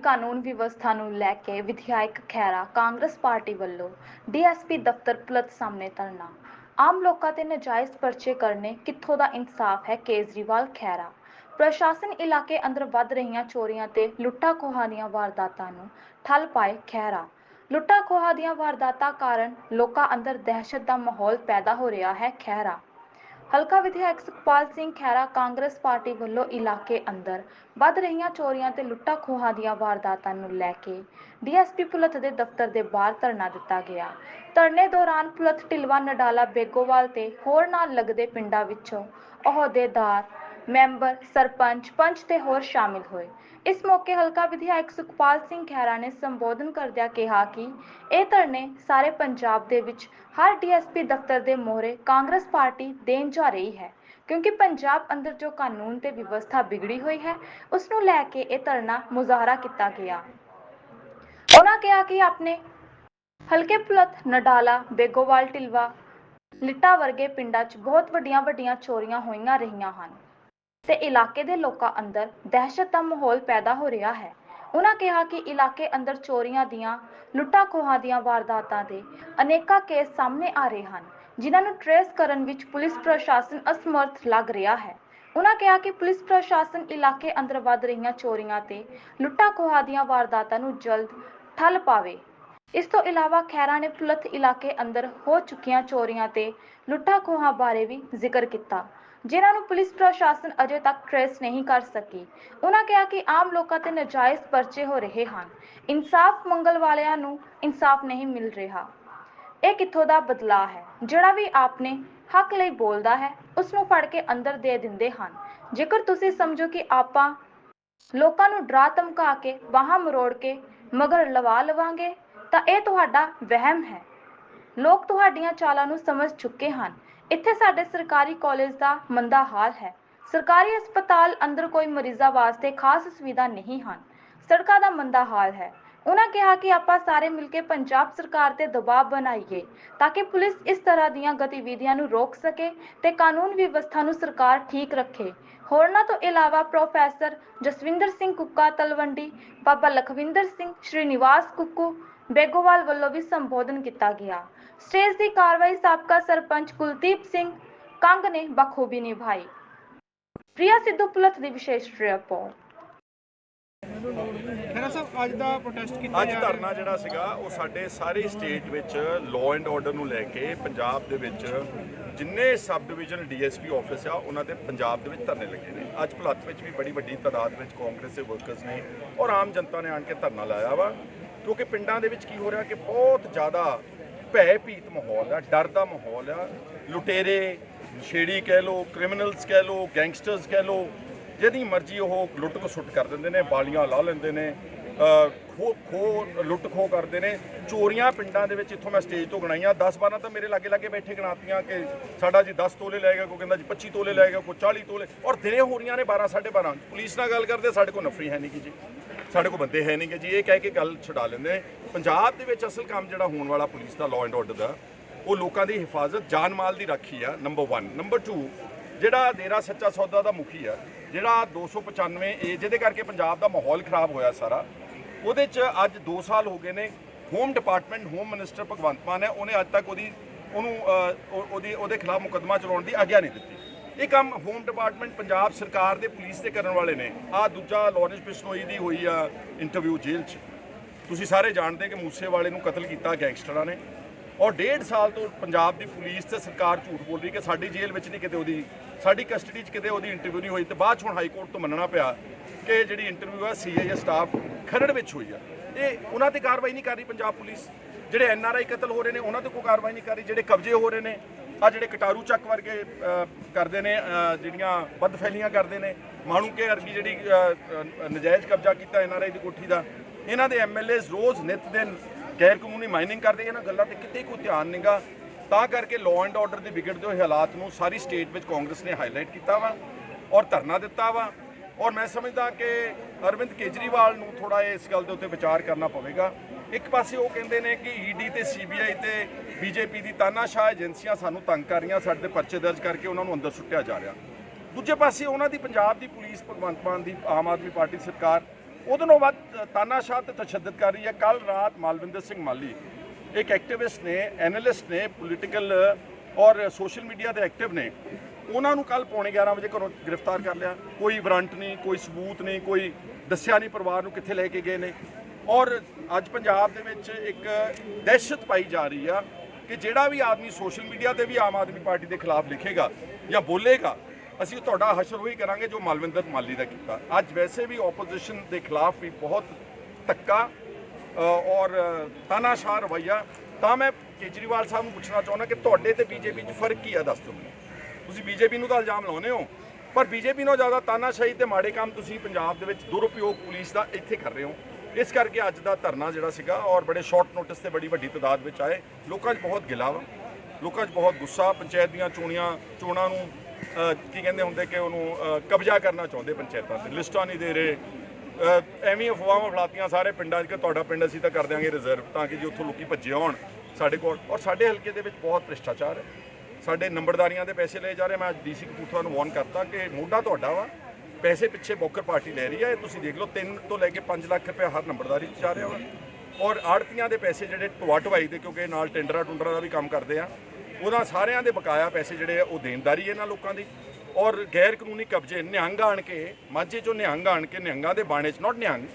ਕਾਨੂੰਨ ਵਿਵਸਥਾ ਨੂੰ ਲੈ ਕੇ ਵਿਧਾਇਕ ਖੈਰਾ ਕਾਂਗਰਸ ਪਾਰਟੀ ਵੱਲੋਂ ਡੀਐਸਪੀ ਦਫ਼ਤਰ ਪੁਲਤ ਸਾਹਮਣੇ ਧਰਨਾ। ਆਮ ਲੋਕਾਂ ਤੇ ਨਜਾਇਜ਼ ਪਰਚੇ ਕਰਨੇ ਕਿੱਥੋਂ ਦਾ ਇਨਸਾਫ ਹੈ ਕੇਜਰੀਵਾਲ ਖੈਰਾ ਪ੍ਰਸ਼ਾਸਨ ਇਲਾਕੇ ਅੰਦਰ ਵੱਧ ਰਹੀਆਂ ਚੋਰੀਆਂ ਤੇ ਲੁੱਟਾਂ ਖੋਹਾਂ ਦੀਆਂ ਵਾਰਦਾਤਾਂ ਨੂੰ ਠੱਲ ਪਾਏ ਖੈਰਾ ਲੁੱਟਾਂ ਖੋਹਾਂ ਦੀਆਂ ਵਾਰਦਾਤਾਂ ਕਾਰਨ ਲੋਕਾਂ ਅੰਦਰ ਦਹਿਸ਼ਤ ਦਾ ਮਾਹੌਲ ਪੈਦਾ ਹੋ ਰਿਹਾ ਹੈ ਖੈਰਾ ਹਲਕਾ ਵਿਧਾਇਕ ਸੁਖਪਾਲ ਸਿੰਘ ਖੈਰਾ ਕਾਂਗਰਸ ਪਾਰਟੀ ਵੱਲੋਂ ਇਲਾਕੇ ਅੰਦਰ ਵੱਧ ਰਹੀਆਂ ਚੋਰੀਆਂ ਤੇ ਲੁੱਟਾਂ ਖੋਹਾਂ ਦੀਆਂ ਵਾਰਦਾਤਾਂ ਨੂੰ ਲੈ ਕੇ ਡੀਐਸਪੀ ਪੁਲਤ ਦੇ ਦਫ਼ਤਰ ਦੇ ਬਾਹਰ ਧਰਨਾ ਦਿੱਤਾ ਗਿਆ। ਧਰਨੇ ਦੌਰਾਨ ਪੁਲਤ ਢਿਲਵਾ ਨਡਾਲਾ ਬੇਗੋਵਾਲ ਤੇ ਹੋਰ ਨਾਲ ਲੱਗਦੇ ਪਿੰਡਾਂ ਵਿੱਚੋਂ ਅਹੁਦੇਦਾਰ ਮੈਂਬਰ, ਸਰਪੰਚ, ਪੰਚ ਤੇ ਹੋਰ ਸ਼ਾਮਿਲ ਹੋਏ। ਇਸ ਮੌਕੇ ਹਲਕਾ ਵਿਧਾਇਕ ਸੁਖਪਾਲ ਸਿੰਘ ਖਹਿਰਾ ਨੇ ਸੰਬੋਧਨ ਕਰਦਿਆਂ ਕਿਹਾ ਕਿ ਇਹ ਧਰਨੇ ਸਾਰੇ ਪੰਜਾਬ ਦੇ ਵਿੱਚ ਹਰ ਡੀਐਸਪੀ ਦਫ਼ਤਰ ਦੇ ਮੋਹਰੇ ਕਾਂਗਰਸ ਪਾਰਟੀ ਦੇਣ ਜਾ ਰਹੀ ਹੈ, ਕਿਉਂਕਿ ਪੰਜਾਬ ਅੰਦਰ ਜੋ ਕਾਨੂੰਨ ਤੇ ਵਿਵਸਥਾ ਵਿਗੜੀ ਹੋਈ ਹੈ ਉਸ ਨੂੰ ਲੈ ਕੇ ਇਹ ਧਰਨਾ ਮੁਜ਼ਾਹਰਾ ਕੀਤਾ ਗਿਆ। ਉਹਨਾਂ ਕਿਹਾ ਕਿ ਆਪਣੇ ਹਲਕੇ ਪੁਲਤ ਨਡਾਲਾ, ਬੇਗੋਵਾਲ, ਢਿਲਵਾ, ਲਿੱਟਾ ਵਰਗੇ ਪਿੰਡਾਂ 'ਚ ਬਹੁਤ ਵੱਡੀਆਂ ਵੱਡੀਆਂ ਚੋਰੀਆਂ ਹੋਈਆਂ ਰਹੀਆਂ ਹਨ। ਤੇ ਇਲਾਕੇ ਦੇ ਲੋਕਾਂ ਅੰਦਰ ਦਹਿਸ਼ਤ ਦਾ ਮਾਹੌਲ ਪੈਦਾ ਹੋ ਰਿਹਾ ਹੈ। ਉਹਨਾਂ ਕਿਹਾ ਕਿ ਇਲਾਕੇ ਅੰਦਰ ਚੋਰੀਆਂ ਦੀਆਂ, ਲੁੱਟਾਂ ਖੋਹਾਂ ਦੀਆਂ ਵਾਰਦਾਤਾਂ ਦੇ ਅਨੇਕਾਂ ਕੇਸ ਸਾਹਮਣੇ ਆ ਰਹੇ ਹਨ, ਜਿਨ੍ਹਾਂ ਨੂੰ ਟਰੇਸ ਕਰਨ ਵਿੱਚ ਪੁਲਿਸ ਪ੍ਰਸ਼ਾਸਨ ਅਸਮਰਥ ਲੱਗ ਰਿਹਾ ਹੈ। ਉਹਨਾਂ ਕਿਹਾ ਕਿ ਪੁਲਿਸ ਪ੍ਰਸ਼ਾਸਨ ਇਲਾਕੇ ਅੰਦਰ ਵੱਧ ਰਹੀਆਂ ਚੋਰੀਆਂ ਤੇ ਲੁੱਟਾਂ ਖੋਹਾਂ ਦੀਆਂ ਵਾਰਦਾਤਾਂ ਨੂੰ ਜਲਦ ਠੱਲ ਪਾਵੇ। ਇਸ ਤੋਂ ਇਲਾਵਾ ਖੈਰਾ ਨੇ ਪੁਲਤ ਇਲਾਕੇ ਅੰਦਰ ਹੋ ਚੁੱਕੀਆਂ ਚੋਰੀਆਂ ਤੇ ਲੁੱਟਾਂ ਖੋਹਾਂ ਬਾਰੇ ਵੀ ਜ਼ਿਕਰ ਕੀਤਾ। ਜਿਨ੍ਹਾਂ ਨੂੰ ਪੁਲਿਸ ਪ੍ਰਸ਼ਾਸਨ ਅਜੇ ਤੱਕ ਟ੍ਰੇਸ ਨਹੀਂ ਕਰ ਸਕੀ। ਉਹਨਾਂ ਕਿਹਾ ਕਿ ਆਮ ਲੋਕਾਂ ਤੇ ਨਜਾਇਜ਼ ਪਰਚੇ ਹੋ ਰਹੇ ਹਨ। ਇਨਸਾਫ ਮੰਗਲ ਵਾਲਿਆਂ ਨੂੰ ਇਨਸਾਫ ਨਹੀਂ ਮਿਲ ਰਿਹਾ। ਇਹ ਕਿੱਥੋਂ ਦਾ ਬਦਲਾਅ ਹੈ? ਜਿਹੜਾ ਵੀ ਆਪਨੇ ਹੱਕ ਲਈ ਬੋਲਦਾ ਹੈ ਉਸ ਨੂੰ ਫੜ ਕੇ ਅੰਦਰ ਦੇ ਦਿੰਦੇ ਹਨ। ਜੇਕਰ ਤੁਸੀਂ ਸਮਝੋ ਕਿ ਆਪਾਂ ਲੋਕਾਂ ਨੂੰ ਡਰਾ ਧਮਕਾ ਕੇ, ਬਾਹਾਂ ਮਰੋੜ ਕੇ, ਮਗਰ ਲਵਾ ਲਵਾਂਗੇ, ਤਾਂ ਇਹ ਤੁਹਾਡਾ ਵਹਿਮ ਹੈ। ਲੋਕ ਤੁਹਾਡੀਆਂ ਚਾਲਾਂ ਨੂੰ ਸਮਝ ਚੁੱਕੇ ਹਨ। ਇੱਥੇ ਸਾਡੇ ਸਰਕਾਰੀ ਕਾਲਜ ਦਾ ਮੰਦਾ ਹਾਲ ਹੈ। ਸਰਕਾਰੀ ਹਸਪਤਾਲ ਅੰਦਰ ਕੋਈ ਮਰੀਜ਼ਾਂ ਵਾਸਤੇ ਖਾਸ ਸੁਵਿਧਾ ਨਹੀਂ ਹਨ। ਸੜਕਾਂ ਦਾ ਮੰਦਾ ਹਾਲ ਹੈ। ਉਹਨਾਂ ਕਿਹਾ ਕਿ ਆਪਾਂ ਸਾਰੇ ਮਿਲ ਕੇ ਪੰਜਾਬ ਸਰਕਾਰ ਤੇ ਦਬਾਅ ਬਣਾਈਏ ਤਾਂ ਕਿ ਪੁਲਿਸ ਇਸ ਤਰ੍ਹਾਂ ਦੀਆਂ ਗਤੀਵਿਧੀਆਂ ਨੂੰ ਰੋਕ ਸਕੇ ਤੇ ਕਾਨੂੰਨ ਵਿਵਸਥਾ ਨੂੰ ਸਰਕਾਰ ਠੀਕ ਰੱਖੇ। ਹੋਰਨਾਂ ਤੋਂ ਇਲਾਵਾ ਪ੍ਰੋਫੈਸਰ ਜਸਵਿੰਦਰ ਸਿੰਘ ਕੁੱਕਾ ਤਲਵੰਡੀ, ਬਾਬਾ ਲਖਵਿੰਦਰ ਸਿੰਘ ਸ਼੍ਰੀਨਿਵਾਸ ਕੁੱਕੂ, ਬੇਗੋਵਾਲ ਵੱਲੋਂ ਵੀ ਸੰਬੋਧਨ ਕੀਤਾ ਗਿਆ। ਸਟੇਜ ਦੀ ਕਾਰਵਾਈ ਸਾਬਕਾ ਸਰਪੰਚ ਕੁਲਦੀਪ ਸਿੰਘ ਕੰਗ ਨੇ ਬਖੂਬੀ ਨਿਭਾਈ। ਪ੍ਰਿਆ ਸਿੱਧੂ ਪੁਲਤ ਦੀ ਵਿਸ਼ੇਸ਼ ਰਿਪੋਰਟ। ਖੈਰਾ ਸਾਹਿਬ ਅੱਜ ਦਾ ਪ੍ਰੋਟੈਸਟ ਕੀਤਾ ਅੱਜ ਧਰਨਾ ਜਿਹੜਾ ਸੀਗਾ ਉਹ ਸਾਡੇ ਸਾਰੇ ਸਟੇਟ ਵਿੱਚ ਲਾਅ ਐਂਡ ਆਰਡਰ ਨੂੰ ਲੈ ਕੇ ਪੰਜਾਬ ਦੇ ਵਿੱਚ ਜਿੰਨੇ ਸਬ ਡਿਵੀਜ਼ਨ ਡੀਐਸਪੀ ਆਫਿਸ ਆ ਉਹਨਾਂ ਦੇ ਪੰਜਾਬ ਦੇ ਵਿੱਚ ਧਰਨੇ ਲੱਗੇ ਨੇ। ਅੱਜ ਭੁਲੱਥ ਵਿੱਚ ਵੀ ਬੜੀ ਵੱਡੀ ਤਾਦਾਦ ਵਿੱਚ ਕਾਂਗਰਸ ਦੇ ਵਰਕਰਸ ਨੇ ਔਰ ਆਮ ਜਨਤਾ ਨੇ ਆਣ ਕੇ ਧਰਨਾ ਲਾਇਆ ਵਾ। ਕਿਉਂਕਿ ਪਿੰਡਾਂ ਦੇ ਵਿੱਚ ਕੀ ਹੋ ਰਿਹਾ ਕਿ ਬਹੁਤ ਜ਼ਿਆਦਾ ਭੈ ਭੀਤ ਮਾਹੌਲ ਆ, ਡਰ ਦਾ ਮਾਹੌਲ ਆ। ਲੁਟੇਰੇ, ਛੇੜੀ ਕਹਿ ਲੋ ਕ੍ਰਿਮੀਨਲਸ ਕਹਿ ਲੋ ਗੈਂਗਸਟਰਸ ਕਹਿ ਲੋ ਜਿਹਦੀ ਮਰਜ਼ੀ ਉਹ ਲੁੱਟ ਖਸੁੱਟ ਕਰ ਦਿੰਦੇ ਨੇ, ਬਾਲੀਆਂ ਲਾ ਲੈਂਦੇ ਨੇ ਖੋ ਖੋ, ਲੁੱਟ ਖੋ ਕਰਦੇ ਨੇ। ਚੋਰੀਆਂ ਪਿੰਡਾਂ ਦੇ ਵਿੱਚ ਇੱਥੋਂ ਮੈਂ ਸਟੇਜ ਤੋਂ ਗਣਾਈਆਂ 10 12 ਤਾਂ ਮੇਰੇ ਲਾਗੇ ਲਾਗੇ ਬੈਠੇ ਗਣਾਤੀਆਂ ਕਿ ਸਾਡਾ ਜੀ 10 ਤੋਲੇ ਲੈ ਗਿਆ, ਕੋਈ ਕਹਿੰਦਾ ਜੀ 25 ਤੋਲੇ ਲੈ ਗਿਆ, ਕੋਈ 40 ਤੋਲੇ, ਔਰ ਦਿਨੇ ਹੋ ਰਹੀਆਂ ਨੇ 12 12:30 ਪੁਲਿਸ ਨਾਲ ਗੱਲ ਕਰਦੇ, ਸਾਡੇ ਕੋਲ ਨਫਰੀ ਹੈ ਨਹੀਂ ਕਿ ਜੀ। ਸਾਡੇ ਕੋਲ ਬੰਦੇ ਹੈ ਨਹੀਂ ਕਿ ਜੀ। ਇਹ ਕਹਿ ਕੇ ਗੱਲ ਛਡਾ ਲੈਂਦੇ ਨੇ। ਪੰਜਾਬ ਦੇ ਵਿੱਚ ਅਸਲ ਕੰਮ ਜਿਹੜਾ ਹੋਣ ਵਾਲਾ ਪੁਲਿਸ ਦਾ ਲਾਅ ਐਂਡ ਆਰਡਰ ਦਾ ਉਹ ਲੋਕਾਂ ਦੀ ਹਿਫਾਜ਼ਤ ਜਾਨ ਮਾਲ ਦੀ ਰਾਖੀ ਆ ਨੰਬਰ 1 ਨੰਬਰ 2 ਜਿਹੜਾ ਡੇਰਾ ਸੱਚਾ ਸੌਦਾ ਦਾ ਮੁਖੀ ਆ ਜਿਹੜਾ 295 ਏ ਜਿਹਦੇ ਕਰਕੇ ਪੰਜਾਬ ਦਾ ਮਾਹੌਲ ਖਰਾਬ ਹੋਇਆ ਸਾਰਾ ਉਹਦੇ 'ਚ ਅੱਜ 2 ਸਾਲ ਹੋ ਗਏ ਨੇ। Home department home minister Bhagwant Mann ਹੈ ਉਹਨੇ ਅੱਜ ਤੱਕ ਉਹਦੀ ਉਹਨੂੰ ਅ, ਉਹਦੀ ਉਹਦੇ ਖਿਲਾਫ ਮੁਕੱਦਮਾ ਚਲਾਉਣ ਦੀ ਆਗਿਆ ਨਹੀਂ ਦਿੱਤੀ। ਇਹ ਕੰਮ ਹੋਮ ਡਿਪਾਰਟਮੈਂਟ ਪੰਜਾਬ ਸਰਕਾਰ ਦੇ ਪੁਲਿਸ ਦੇ ਕਰਨ ਵਾਲੇ ਨੇ। ਆ ਦੂਜਾ ਲਾਰੈਂਸ ਪਿਸਨੋਈ ਦੀ ਹੋਈ ਆ ਇੰਟਰਵਿਊ ਜੇਲ੍ਹ 'ਚ। ਤੁਸੀਂ ਸਾਰੇ ਜਾਣਦੇ ਕਿ ਮੂਸੇ ਵਾਲੇ ਨੂੰ ਕਤਲ ਕੀਤਾ ਗੈਂਗਸਟਰਾਂ ਨੇ। ਔਰ ਡੇਢ ਸਾਲ ਤੋਂ ਪੰਜਾਬ ਦੀ ਪੁਲਿਸ ਤੇ ਸਰਕਾਰ ਝੂਠ ਬੋਲ ਰਹੀ ਕਿ ਸਾਡੀ ਜੇਲ੍ਹ ਵਿੱਚ ਨਹੀਂ ਕਿਤੇ ਉਹਦੀ, ਸਾਡੀ ਕਸਟਡੀ 'ਚ ਕਿਤੇ ਉਹਦੀ ਇੰਟਰਵਿਊ ਨਹੀਂ ਹੋਈ ਤੇ ਬਾਅਦ 'ਚ ਹੁਣ ਹਾਈ ਕੋਰਟ ਤੋਂ ਮੰਨਣਾ ਪਿਆ ਕਿ ਜਿਹੜੀ ਇੰਟਰਵਿਊ ਆ ਸੀਆਈਏ ਸਟਾਫ ਖਰੜ ਵਿੱਚ ਹੋਈ ਆ। ਇਹ ਉਹਨਾਂ ਤੇ ਕਾਰਵਾਈ ਨਹੀਂ ਕਰ ਰਹੀ ਪੰਜਾਬ ਪੁਲਿਸ। ਜਿਹੜੇ ਐਨਆਰਆਈ ਕਤਲ ਹੋ ਰਹੇ ਨੇ, ਉਹਨਾਂ ਤੇ ਕੋਈ ਕਾਰਵਾਈ ਨਹੀਂ ਕਰ ਰਹੀ। ਜਿਹੜੇ ਕਬਜ਼ੇ ਹੋ ਰਹੇ ਨੇ ਆ ਜਿਹੜੇ ਕਟਾਰੂ ਚੱਕ ਵਰਗੇ ਕਰਦੇ ਨੇ ਅ, ਜਿਹੜੀਆਂ ਬਦਫੈਲੀਆਂ ਕਰਦੇ ਨੇ ਮਾਣੂਕੇ ਵਰਗੀ ਜਿਹੜੀ ਨਜਾਇਜ਼ ਕਬਜ਼ਾ ਕੀਤਾ ਐਨਆਰਆਈ ਦੀ ਕੋਠੀ ਦਾ ਇਹਨਾਂ ਦੇ ਐਮਐਲਏਸ ਰੋਜ਼ ਨਿਤ ਦਿਨ ਗੈਰ ਕਾਨੂੰਨੀ ਮਾਈਨਿੰਗ ਕਰਦੇ ਇਹਨਾਂ ਗੱਲਾਂ ਤੇ ਕਿਤੇ ਕੋਈ ਧਿਆਨ ਨਹੀਂਗਾ ਤਾਂ ਕਰਕੇ ਲਾਅ ਐਂਡ ਆਰਡਰ ਦੇ ਵਿਗੜਦੇ ਹੋਏ ਹਾਲਾਤ ਨੂੰ ਸਾਰੀ ਸਟੇਟ ਵਿੱਚ ਕਾਂਗਰਸ ਨੇ ਹਾਈਲਾਈਟ ਕੀਤਾ ਵਾ ਔਰ ਧਰਨਾ ਦਿੱਤਾ ਵਾ। ਔਰ ਮੈਂ ਸਮਝਦਾ ਕਿ ਅਰਵਿੰਦ ਕੇਜਰੀਵਾਲ ਨੂੰ ਥੋੜਾ ਇਸ ਗੱਲ ਦੇ ਉੱਤੇ ਵਿਚਾਰ ਕਰਨਾ ਪਵੇਗਾ। ਇੱਕ ਪਾਸੇ ਉਹ ਕਹਿੰਦੇ ਨੇ ਕਿ ਈਡੀ ਤੇ ਸੀਬੀਆਈ ਤੇ ਬੀਜੇਪੀ ਦੀ ਤਾਨਾਸ਼ਾਹ ਏਜੰਸੀਆਂ ਸਾਨੂੰ ਤੰਗ ਕਰ ਰਹੀਆਂ, ਸਾਡੇ ਤੇ ਪਰਚੇ ਦਰਜ ਕਰਕੇ ਉਹਨਾਂ ਨੂੰ ਅੰਦਰ ਸੁੱਟਿਆ ਜਾ ਰਿਹਾ। ਦੂਜੇ ਪਾਸੇ ਉਹਨਾਂ ਦੀ ਪੰਜਾਬ ਦੀ ਪੁਲਿਸ, ਭਗਵੰਤ ਮਾਨ ਦੀ ਆਮ ਆਦਮੀ ਪਾਰਟੀ ਸਰਕਾਰ ਉਹਦੇ ਨਾਲੋਂ ਵੱਧ ਤਾਨਾਸ਼ਾਹ ਤੇ ਤਸ਼ੱਦਦ ਕਰ ਰਹੀ ਹੈ। ਕੱਲ ਰਾਤ ਮਾਲਵਿੰਦਰ ਸਿੰਘ ਮਾਲੀ, ਇੱਕ ਐਕਟਿਵਿਸਟ ਨੇ ਐਨਾਲਿਸਟ ਨੇ ਪੋਲੀਟੀਕਲ ਔਰ ਸੋਸ਼ਲ ਮੀਡੀਆ ਦੇ ਐਕਟਿਵ ਨੇ, ਉਹਨਾਂ ਨੂੰ ਕੱਲ ਪੌਣੇ 11 ਵਜੇ ਘਰੋਂ ਗ੍ਰਿਫਤਾਰ ਕਰ ਲਿਆ। ਕੋਈ ਵਾਰੰਟ ਨਹੀਂ, ਕੋਈ ਸਬੂਤ ਨਹੀਂ, ਕੋਈ ਦੱਸਿਆ ਨਹੀਂ ਪਰਿਵਾਰ ਨੂੰ ਕਿੱਥੇ ਲੈ ਕੇ ਗਏ ਨੇ। ਔਰ ਅੱਜ ਪੰਜਾਬ ਦੇ ਵਿੱਚ ਇੱਕ ਦਹਿਸ਼ਤ ਪਾਈ ਜਾ ਰਹੀ ਆ ਕਿ ਜਿਹੜਾ ਵੀ ਆਦਮੀ ਸੋਸ਼ਲ ਮੀਡੀਆ ਤੇ ਵੀ ਆਮ ਆਦਮੀ ਪਾਰਟੀ ਦੇ ਖਿਲਾਫ ਲਿਖੇਗਾ ਜਾਂ ਬੋਲੇਗਾ, ਅਸੀਂ ਤੁਹਾਡਾ ਹਸ਼ਰ ਉਹੀ ਕਰਾਂਗੇ ਜੋ ਮਾਲਵਿੰਦਰ ਮਾਲੀ ਦਾ ਕੀਤਾ। ਅੱਜ ਵੈਸੇ ਵੀ ਆਪੋਜੀਸ਼ਨ ਦੇ ਖਿਲਾਫ ਵੀ ਬਹੁਤ ਧੱਕਾ ਔਰ ਤਾਨਾਸ਼ਾਹ ਰਵਈਆ। ਤਾਂ ਮੈਂ ਕੇਜਰੀਵਾਲ ਸਾਹਿਬ ਨੂੰ ਪੁੱਛਣਾ ਚਾਹੁੰਦਾ ਕਿ ਤੁਹਾਡੇ ਤੇ ਬੀਜੇਪੀ 'ਚ ਫ਼ਰਕ ਕੀ ਆ, ਦੱਸ ਦਿਓ ਮੈਨੂੰ। ਤੁਸੀਂ ਬੀਜੇਪੀ ਨੂੰ ਤਾਂ ਇਲਜ਼ਾਮ ਲਾਉਂਦੇ ਹੋ, ਪਰ ਬੀਜੇਪੀ ਨਾਲੋਂ ਜ਼ਿਆਦਾ ਤਾਨਾਸ਼ਾਹੀ ਤੇ ਮਾੜੇ ਕੰਮ ਤੁਸੀਂ ਪੰਜਾਬ ਦੇ ਵਿੱਚ ਦੁਰਉਪਯੋਗ ਪੁਲਿਸ ਦਾ ਇੱਥੇ ਕਰ ਰਹੇ ਹੋ। ਇਸ ਕਰਕੇ ਅੱਜ ਦਾ ਧਰਨਾ ਜਿਹੜਾ ਸੀਗਾ ਔਰ ਬੜੇ ਸ਼ਾਰਟ ਨੋਟਿਸ ਤੇ ਬੜੀ ਵੱਡੀ ਤਾਦਾਦ ਵਿੱਚ ਆਏ। ਲੋਕਾਂ 'ਚ ਬਹੁਤ ਗਿਲਾ ਵਾ। ਲੋਕਾਂ 'ਚ ਬਹੁਤ ਗੁੱਸਾ। ਪੰਚਾਇਤ ਦੀਆਂ ਚੋਣੀਆਂ, ਚੋਣਾਂ ਨੂੰ ਕੀ ਕਹਿੰਦੇ ਹੁੰਦੇ ਕਿ ਉਹਨੂੰ ਕਬਜ਼ਾ ਕਰਨਾ ਚਾਹੁੰਦੇ ਪੰਚਾਇਤਾਂ ਤੇ। ਲਿਸਟਾਂ ਨਹੀਂ ਦੇ ਰਹੇ। ਐਵੇਂ ਅਫਵਾਹਾਂ ਫਲਾਤੀਆਂ ਸਾਰੇ ਪਿੰਡਾਂ 'ਚ ਕਿ ਤੁਹਾਡਾ ਪਿੰਡ ਅਸੀਂ ਤਾਂ ਕਰ ਦਿਆਂਗੇ ਰਿਜ਼ਰਵ ਤਾਂ ਕਿ ਜੇ ਉੱਥੋਂ ਲੋਕੀ ਭੱਜੇ ਆਉਣ ਸਾਡੇ ਕੋਲ। ਔਰ ਸਾਡੇ ਹਲਕੇ ਦੇ ਵਿੱਚ ਬਹੁਤ ਭ੍ਰਿਸ਼ਟਾਚਾਰ ਹੈ। ਸਾਡੇ ਨੰਬਰਦਾਰੀਆਂ ਦੇ ਪੈਸੇ ਲਏ ਜਾ ਰਹੇ। ਮੈਂ ਅੱਜ ਡੀਸੀ ਕਪੂਰਥਲਾ ਨੂੰ ਵਾਰਨ ਕਰਤਾ ਕਿ ਮੋਢਾ ਤੁਹਾਡਾ ਵਾ। ਪੈਸੇ ਪਿੱਛੇ ਬੋਕਰ ਪਾਰਟੀ ਲੈ ਰਹੀ ਹੈ। ਇਹ ਤੁਸੀਂ ਦੇਖ ਲਓ 3 ਤੋਂ ਲੈ ਕੇ 5 ਲੱਖ ਰੁਪਏ ਹਰ ਨੰਬਰਦਾਰੀ 'ਚ ਜਾ ਰਿਹਾ ਵਾ ਔਰ ਆੜਤੀਆਂ ਦੇ ਪੈਸੇ ਜਿਹੜੇ ਢਵਾ ਢਵਾਈ ਦੇ, ਕਿਉਂਕਿ ਨਾਲ ਟੈਂਡਰਾਂ ਟੁੰਡਰਾਂ ਦਾ ਵੀ ਕੰਮ ਕਰਦੇ ਆ ਉਹਨਾਂ ਸਾਰਿਆਂ ਦੇ ਬਕਾਇਆ ਪੈਸੇ ਜਿਹੜੇ ਆ, ਉਹ ਦੇਣਦਾਰੀ ਇਹਨਾਂ ਲੋਕਾਂ ਦੀ। ਔਰ ਗੈਰ ਕਾਨੂੰਨੀ ਕਬਜ਼ੇ, ਨਿਹੰਗ ਆਣ ਕੇ, ਮਾਝੇ ਚੋਂ ਨਿਹੰਗ ਆਣ ਕੇ, ਨਿਹੰਗਾਂ ਦੇ ਬਾਣੇ 'ਚ ਨਾਟ ਨਿਹੰਗ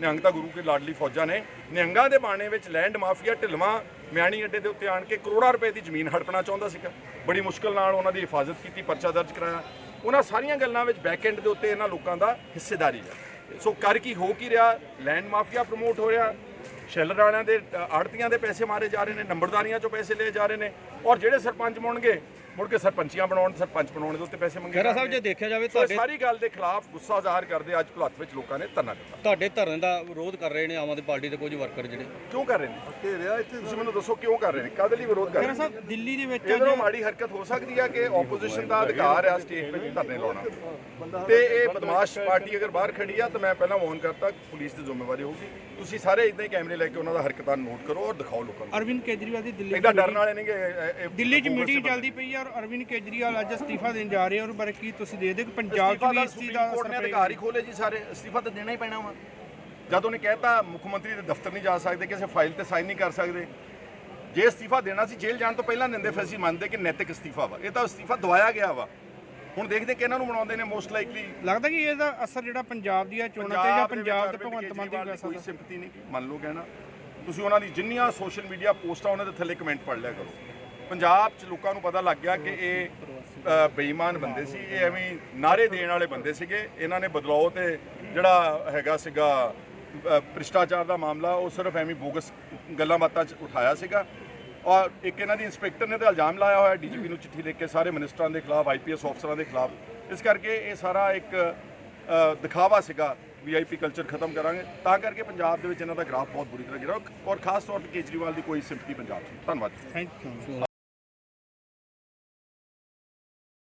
ਨਿਹੰਗ ਤਾਂ ਗੁਰੂ ਕੇ ਲਾਡਲੀ ਫੌਜਾਂ ਨੇ, ਨਿਹੰਗਾਂ ਦੇ ਬਾਣੇ ਵਿੱਚ ਲੈਂਡ ਮਾਫੀਆ ਢਿਲਵਾਂ ਮਿਆਣੀ ਅੱਡੇ ਦੇ ਉੱਤੇ ਆਣ ਕੇ ਕਰੋੜਾਂ ਰੁਪਏ ਦੀ ਜ਼ਮੀਨ ਹੜਪਣਾ ਚਾਹੁੰਦਾ ਸੀਗਾ। ਬੜੀ ਮੁਸ਼ਕਲ ਨਾਲ ਉਹਨਾਂ ਦੀ ਹਿਫਾਜ਼ਤ ਕੀਤੀ, ਪਰਚਾ ਦਰਜ ਕਰਾਇਆ। ਉਹਨਾਂ ਸਾਰੀਆਂ ਗੱਲਾਂ ਵਿੱਚ ਬੈਕਐਂਡ ਦੇ ਉੱਤੇ ਇਹਨਾਂ ਲੋਕਾਂ ਦਾ ਹਿੱਸੇਦਾਰੀ ਹੈ ਸੋ ਕਰ ਕੀ ਹੋ ਕੀ ਰਿਹਾ? ਲੈਂਡ ਮਾਫੀਆ ਪ੍ਰਮੋਟ ਹੋ ਰਿਹਾ। ਸ਼ੈਲਰ ਵਾਲਿਆਂ ਦੇ ਆੜਤੀਆਂ ਦੇ ਪੈਸੇ ਮਾਰੇ ਜਾ ਰਹੇ ਨੇ, ਨੰਬਰਦਾਰੀਆਂ ਚੋਂ ਪੈਸੇ ਲਏ ਜਾ ਰਹੇ ਨੇ। ਔਰ ਜਿਹੜੇ ਸਰਪੰਚ ਬਣਨਗੇ ਮੁੜ ਕੇ ਸਰਪੰਚੀਆਂ ਬਣਾਉਣ ਸਰਪੰਚ ਬਣਾਉਣ ਦੇ ਉੱਤੇ ਪੈਸੇ ਮੰਗੇ ਖਹਿਰਾ ਸਾਹਿਬ। ਜੇ ਦੇਖਿਆ ਜਾਵੇ ਤੁਹਾਡੇ ਸਾਰੀ ਗੱਲ ਦੇ ਖਿਲਾਫ ਗੁੱਸਾ ਜ਼ਾਹਰ ਕਰਦੇ ਅੱਜ ਭੁਲੱਥ ਵਿੱਚ ਲੋਕਾਂ ਨੇ ਧਰਨਾ ਦਿੱਤਾ। ਤੁਹਾਡੇ ਧਰਨੇ ਦਾ ਵਿਰੋਧ ਕਰ ਰਹੇ ਨੇ ਆਮ ਆਦਮੀ ਪਾਰਟੀ ਦੇ ਕੁਝ ਵਰਕਰ ਜਿਹੜੇ। ਕਿਉਂ ਕਰ ਰਹੇ ਨੇ? ਘੇਰਿਆ ਇੱਥੇ ਤੁਸੀਂ ਮੈਨੂੰ ਦੱਸੋ ਕਿਉਂ ਕਰ ਰਹੇ ਨੇ? ਕਾਹਦੇ ਲਈ ਵਿਰੋਧ ਕਰ ਰਹੇ ਨੇ ਸਾਹਿਬ ਦਿੱਲੀ ਦੇ ਵਿੱਚ ਇਹਦੋਂ ਮਾੜੀ ਹਰਕਤ ਹੋ ਸਕਦੀ ਹੈ ਕਿ ਆਪੋਜੀਸ਼ਨ ਦਾ ਅਧਿਕਾਰ ਹੈ ਸਟੇਜ 'ਤੇ ਧਰਨੇ ਲਾਉਣਾ। ਤੇ ਇਹ ਬਦਮਾਸ਼ ਪਾਰਟੀ ਅਗਰ ਬਾਹਰ ਖੜੀ ਆ ਤਾਂ ਮੈਂ ਪਹਿਲਾਂ ਵਾਰਨ ਕਰਤਾ ਪੁਲਿਸ ਦੀ ਜ਼ਿੰਮੇਵਾਰੀ ਹੋਊਗੀ। ਤੁਸੀਂ ਸਾਰੇ ਇਦਾਂ ਹੀ ਕੈਮਰੇ ਲੈ ਕੇ ਉਹਨਾਂ ਦਾ ਹਰਕਤਾਂ ਨੋਟ ਕਰੋ ਔਰ ਦਿਖਾਓ ਲੋਕਾਂ ਨੂੰ। ਅਰਵਿੰਦ ਕੇਜਰੀਵਾਲ ਦੀ ਦਿੱਲੀ ਇਹਦਾ ਡਰਨ ਵਾਲੇ ਇਹ ਦਿੱਲੀ 'ਚ ਮੀਟਿੰਗ ਚੱਲਦੀ ਪਈ ਹੈ ਔਰ ਅਰਵਿੰਦ ਕੇਜਰੀਵਾਲ ਅੱਜ ਅਸਤੀਫਾ ਦੇਣ ਜਾ ਰਹੇ ਆ ਔਰ ਬਾਰੇ ਕੀ ਤੁਸੀਂ ਦੇ ਦੇ ਕਿ ਪੰਜਾਬ 'ਚ ਵੀ ਇਸ ਚੀਜ਼ ਦਾ ਕੋਰਟ ਨੇ ਅਧਿਕਾਰ ਹੀ ਖੋਲੇ ਜੀ ਸਾਰੇ ਅਸਤੀਫਾ ਤਾਂ ਦੇਣਾ ਹੀ ਪੈਣਾ ਵਾ। ਜਦ ਉਹਨੇ ਕਹਿਤਾ ਮੁੱਖ ਮੰਤਰੀ ਦੇ ਦਫ਼ਤਰ ਨਹੀਂ ਜਾ ਸਕਦੇ ਕਿਸੇ ਫਾਈਲ ਤੇ ਸਾਈਨ ਨਹੀਂ ਕਰ ਸਕਦੇ। ਜੇ ਅਸਤੀਫਾ ਦੇਣਾ ਸੀ ਜੇਲ੍ਹ ਜਾਣ ਤੋਂ ਪਹਿਲਾਂ ਦਿੰਦੇ ਫਿਰ ਅਸੀਂ ਮੰਨਦੇ ਕਿ ਨੈਤਿਕ ਅਸਤੀਫਾ ਵਾ। ਇਹ ਤਾਂ ਅਸਤੀਫਾ ਦਵਾਇਆ ਗਿਆ ਵਾ। ਹੁਣ ਦੇਖਦੇ ਕਿ ਇਹਨਾਂ ਨੂੰ ਬਣਾਉਂਦੇ ਨੇ ਮੋਸਟ ਲਾਈਕਲੀ ਲੱਗਦਾ ਕਿ ਇਹਦਾ ਅਸਰ ਜਿਹੜਾ ਪੰਜਾਬ ਦੀਆਂ ਚੋਣਾਂ ਤੇ ਜਾਂ ਪੰਜਾਬ ਦੇ ਭਗਵੰਤ ਮਾਨ ਦੀ ਕੋਈ ਵਿਰਾਸਤ ਸਿੰਪਥੀ ਨਹੀਂ। ਮੰਨ ਲਓ ਕਹਿਣਾ। ਤੁਸੀਂ ਉਹਨਾਂ ਦੀ ਜਿੰਨੀਆਂ ਸੋਸ਼ਲ ਮੀਡੀਆ ਪੋਸਟਾਂ ਉਹਨਾਂ ਦੇ ਥੱਲੇ ਕਮੈਂਟ ਪੜ੍ਹ ਲਿਆ ਕਰੋ। ਪੰਜਾਬ 'ਚ ਲੋਕਾਂ ਨੂੰ ਪਤਾ ਲੱਗ ਗਿਆ ਕਿ ਇਹ ਬੇਈਮਾਨ ਬੰਦੇ ਸੀ। ਇਹ ਐਵੇਂ ਹੀ ਨਾਰੇ ਦੇਣ ਵਾਲੇ ਬੰਦੇ ਸੀਗੇ। ਇਹਨਾਂ ਨੇ ਬਦਲਾਅ ਤੇ ਜਿਹੜਾ ਹੈਗਾ ਸੀਗਾ ਭ੍ਰਿਸ਼ਟਾਚਾਰ ਦਾ ਮਾਮਲਾ, ਉਹ ਸਿਰਫ ਐਵੇਂ ਬੋਗਸ ਗੱਲਾਂ ਬਾਤਾਂ 'ਚ ਉਠਾਇਆ ਸੀਗਾ। ਔਰ ਇੱਕ ਇਹਨਾਂ ਦੀ ਇੰਸਪੈਕਟਰ ਨੇ ਤਾਂ ਇਲਜ਼ਾਮ ਲਾਇਆ ਹੋਇਆ ਡੀਜੀਪੀ ਨੂੰ ਚਿੱਠੀ ਲਿਖ ਕੇ ਸਾਰੇ ਮਿਨਿਸਟਰਾਂ ਦੇ ਖਿਲਾਫ ਆਈਪੀਐਸ ਅਫਸਰਾਂ ਦੇ ਖਿਲਾਫ। ਇਸ ਕਰਕੇ ਇਹ ਸਾਰਾ ਇੱਕ ਦਿਖਾਵਾ ਸੀਗਾ ਵੀਆਈਪੀ ਕਲਚਰ ਖਤਮ ਕਰਾਂਗੇ। ਤਾਂ ਕਰਕੇ ਪੰਜਾਬ ਦੇ ਵਿੱਚ ਇਹਨਾਂ ਦਾ ਗ੍ਰਾਫ ਬਹੁਤ ਬੁਰੀ ਤਰ੍ਹਾਂ ਗਿਰਾ ਔਰ ਖਾਸ ਤੌਰ ਤੇ ਕੇਜਰੀਵਾਲ ਦੀ ਕੋਈ ਸਿੰਪਥੀ ਪੰਜਾਬ 'ਚ ਨਹੀਂ। ਧੰਨਵਾਦ ਥੈਂਕ ਯੂ।